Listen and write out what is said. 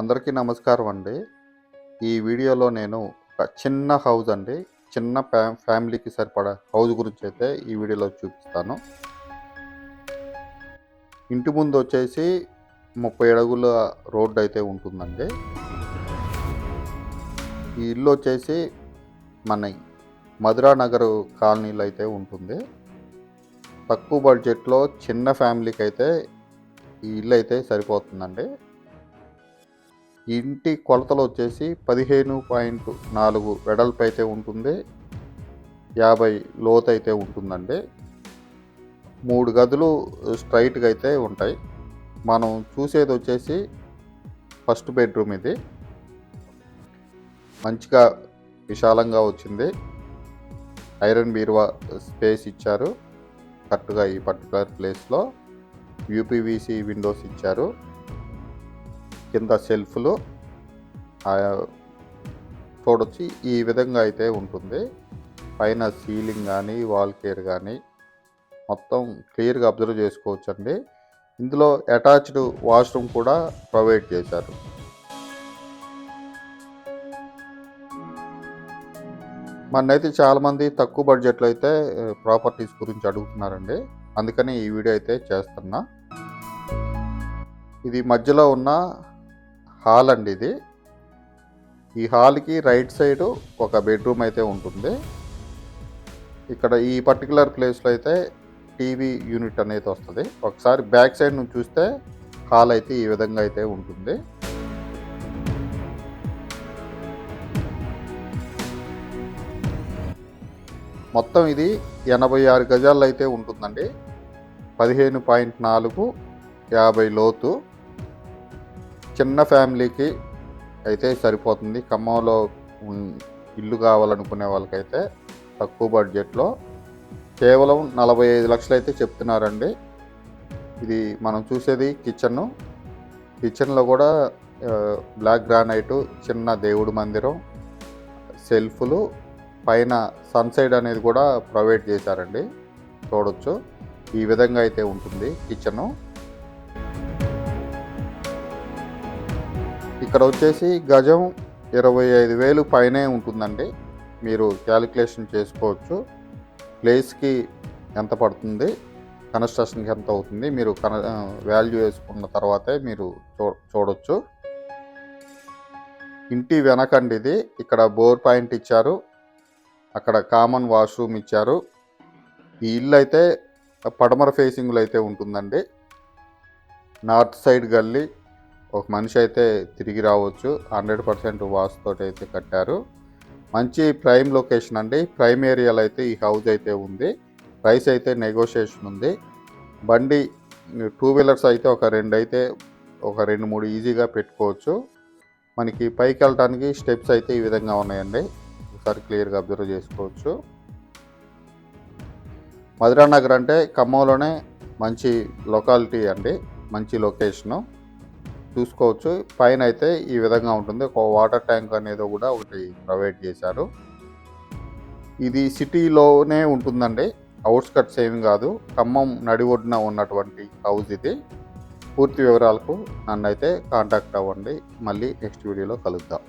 అందరికీ నమస్కారం అండి. ఈ వీడియోలో నేను ఒక చిన్న హౌస్ అండి. చిన్న ఫ్యా ఫ్యామిలీకి సరిపడా హౌస్ గురించి అయితే ఈ వీడియోలో చూపిస్తాను. ఇంటి ముందు వచ్చేసి ముప్పై అడుగుల రోడ్డు అయితే ఉంటుందండి. ఈ ఇల్లు వచ్చేసి మన మధురా నగర్ కాలనీలో అయితే ఉంటుంది. తక్కువ బడ్జెట్లో చిన్న ఫ్యామిలీకి అయితే ఈ ఇల్లు అయితే సరిపోతుందండి. ఈ ఇంటి కొలతలు వచ్చేసి పదిహేను పాయింట్ నాలుగు వెడల్పు అయితే ఉంటుంది యాభై లోతు అయితే ఉంటుందండి. మూడు గదులు స్ట్రైట్గా అయితే ఉంటాయి. మనం చూసేది వచ్చేసి ఫస్ట్ బెడ్రూమ్ ఇది. మంచిగా విశాలంగా వచ్చింది. ఐరన్ బీరువా స్పేస్ ఇచ్చారు. కరెక్ట్గా ఈ పర్టికులర్ ప్లేస్లో. యూపీవీసీ విండోస్ ఇచ్చారు. కింద సెల్ఫ్లో చూడొచ్చు ఈ విధంగా అయితే ఉంటుంది. పైన సీలింగ్ కానీ వాల్ కేర్ కానీ మొత్తం క్లియర్గా అబ్జర్వ్ చేసుకోవచ్చు అండి ఇందులో అటాచ్డ్ వాష్రూమ్ కూడా ప్రొవైడ్ చేశారు. మన్నైతే చాలామంది తక్కువ బడ్జెట్లో అయితే ప్రాపర్టీస్ గురించి అడుగుతున్నారండి. అందుకని ఈ వీడియో అయితే చేస్తున్నా. ఇది మధ్యలో ఉన్న హాల్ అండి ఇది. ఈ హాల్కి రైట్ సైడ్ ఒక బెడ్రూమ్ అయితే ఉంటుంది. ఇక్కడ ఈ పర్టికులర్ ప్లేస్లో అయితే టీవీ యూనిట్ అనేది వస్తుంది. ఒకసారి బ్యాక్ సైడ్ నుంచి చూస్తే హాల్ అయితే ఈ విధంగా అయితే ఉంటుంది. మొత్తం ఇది ఎనభై ఆరు గజాల్లో అయితే ఉంటుందండి. పదిహేను పాయింట్ నాలుగు యాభై లోతు. చిన్న ఫ్యామిలీకి అయితే సరిపోతుంది. ఖమ్మంలో ఇల్లు కావాలనుకునే వాళ్ళకైతే తక్కువ బడ్జెట్లో కేవలం నలభై ఐదు లక్షలు అయితే చెప్తున్నారండి. ఇది మనం చూసేది కిచెన్. కిచెన్లో కూడా బ్లాక్ గ్రానైట్ చిన్న దేవుడి మందిరం సెల్ఫ్లు పైన సన్సైడ్ అనేది కూడా ప్రొవైడ్ చేశారండి. చూడొచ్చు. ఈ విధంగా అయితే ఉంటుంది కిచెను. ఇక్కడ వచ్చేసి గజం ఇరవై ఐదు వేలు పైనే ఉంటుందండి. మీరు క్యాలిక్యులేషన్ చేసుకోవచ్చు. ప్లేస్కి ఎంత పడుతుంది? కన్స్ట్రక్షన్కి ఎంత అవుతుంది? మీరు కన వాల్యూ వేసుకున్న తర్వాతే మీరు చూ చూడొచ్చు. ఇంటి వెనకండి ఇది. ఇక్కడ బోర్ పాయింట్ ఇచ్చారు. అక్కడ కామన్ వాష్రూమ్ ఇచ్చారు. ఈ ఇల్లు అయితే పడమర ఫేసింగ్లో అయితే ఉంటుందండి. నార్త్ సైడ్ గల్లీ ఒక మనిషి అయితే తిరిగి రావచ్చు. హండ్రెడ్ పర్సెంట్ వాస్తోటి అయితే కట్టారు. మంచి ప్రైమ్ లొకేషన్ అండి. ప్రైమ్ ఏరియాలో అయితే ఈ హౌస్ అయితే ఉంది. ప్రైస్ అయితే నెగోషియేషన్ ఉంది. బండి టూ వీలర్స్ అయితే ఒక రెండు అయితే ఒక రెండు మూడు ఈజీగా పెట్టుకోవచ్చు. మనకి పైకి వెళ్ళటానికి స్టెప్స్ అయితే ఈ విధంగా ఉన్నాయండి. ఒకసారి క్లియర్గా అబ్జర్వ్ చేసుకోవచ్చు. మధురా నగర్ అంటే ఖమ్మంలోనే మంచి లొకాలిటీ అండి. మంచి లొకేషను. చూసుకోవచ్చు. పైన అయితే ఈ విధంగా ఉంటుంది. ఒక వాటర్ ట్యాంక్ అనేది కూడా ఒకటి ప్రొవైడ్ చేశారు. ఇది సిటీలోనే ఉంటుందండి. అవుట్స్కట్స్ ఏమి కాదు. ఖమ్మం నడి ఒడ్డున ఉన్నటువంటి హౌస్ ఇది. పూర్తి వివరాలకు నన్ను అయితే కాంటాక్ట్ అవ్వండి. మళ్ళీ నెక్స్ట్ వీడియోలో కలుద్దాం.